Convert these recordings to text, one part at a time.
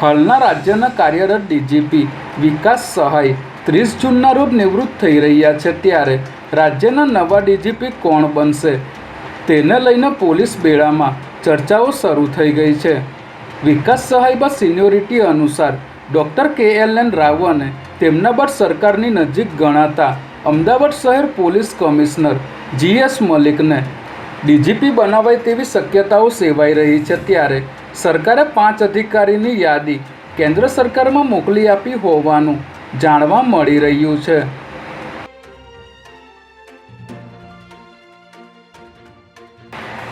હાલના રાજ્યના કાર્યરત ડીજીપી વિકાસ સહાય ત્રીસ જૂનના રૂપ નિવૃત્ત થઈ રહ્યા છે ત્યારે રાજ્યના નવા ડીજીપી કોણ બનશે તેને લઈને પોલીસ બેડામાં ચર્ચાઓ શરૂ થઈ ગઈ છે. વિકાસ સહાયમાં સિન્યોરિટી અનુસાર ડૉક્ટર કે એલ એન રાવને તેમના બાદ સરકારની નજીક ગણાતા અમદાવાદ શહેર પોલીસ કમિશનર જી એસ મલિકને ડીજીપી બનાવાય તેવી શક્યતાઓ સેવાઈ રહી છે ત્યારે સરકારે પાંચ અધિકારીની યાદી કેન્દ્ર સરકારમાં મોકલી આપી હોવાનું જાણવા મળી રહ્યું છે.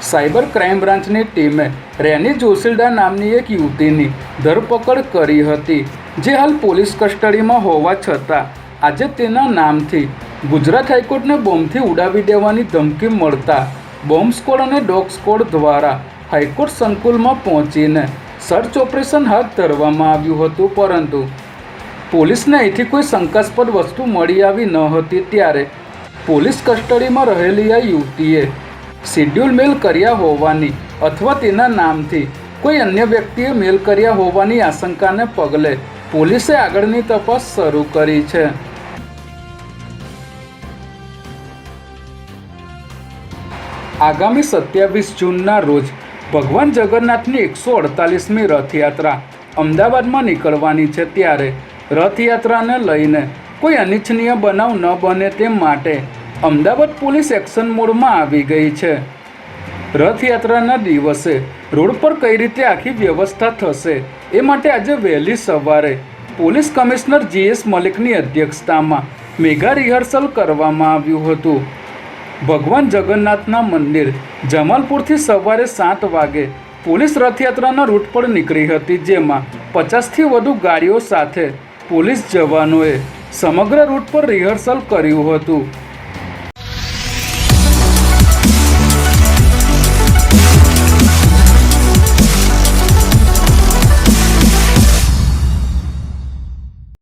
સાયબર ક્રાઇમ બ્રાન્ચની ટીમે રેની જોશીલડા નામની એક યુવતીની ધરપકડ કરી હતી, જે હાલ પોલીસ કસ્ટડીમાં હોવા છતાં આજે તેના નામથી ગુજરાત હાઈકોર્ટને બોમ્બથી ઉડાવી દેવાની ધમકી મળતા બોમ્બ સ્કોડ અને ડોગ સ્કોડ દ્વારા હાઈકોર્ટ સંકુલમાં પહોંચીને સર્ચ ઓપરેશન હાથ ધરવામાં આવ્યું હતું, પરંતુ પોલીસને અહીંથી કોઈ શંકાસ્પદ વસ્તુ મળી આવી ન હતી ત્યારે પોલીસ કસ્ટડીમાં રહેલી આ યુવતીએ શિડ્યુલ મેલ કર્યા હોવાની અથવા તેના નામથી કોઈ અન્ય વ્યક્તિએ મેલ કર્યા હોવાની આશંકાને પગલે પોલીસે આગળની તપાસ શરૂ કરી છે. આગામી સત્યાવીસ જૂનના રોજ ભગવાન જગન્નાથની એકસો અડતાલીસમી રથયાત્રા અમદાવાદમાં નીકળવાની છે ત્યારે રથયાત્રાને લઈને કોઈ અનિચ્છનીય બનાવ ન બને તે માટે અમદાવાદ પોલીસ એક્શન મોડમાં આવી ગઈ છે. રથયાત્રાના દિવસે રોડ પર કઈ રીતે આખી વ્યવસ્થા થશે એ માટે આજે વહેલી સવારે પોલીસ કમિશનર જીએસ મલિકની અધ્યક્ષતામાં મેગા રિહર્સલ કરવામાં આવ્યું હતું. ભગવાન જગન્નાથના મંદિર. જમાલપુરથી સવારે સાત વાગે પોલીસ રથયાત્રાના રૂટ પર નીકળી હતી, જેમાં પચાસથી વધુ ગાડીઓ સાથે પોલીસ જવાનોએ સમગ્ર રૂટ પર રિહર્સલ કર્યું હતું.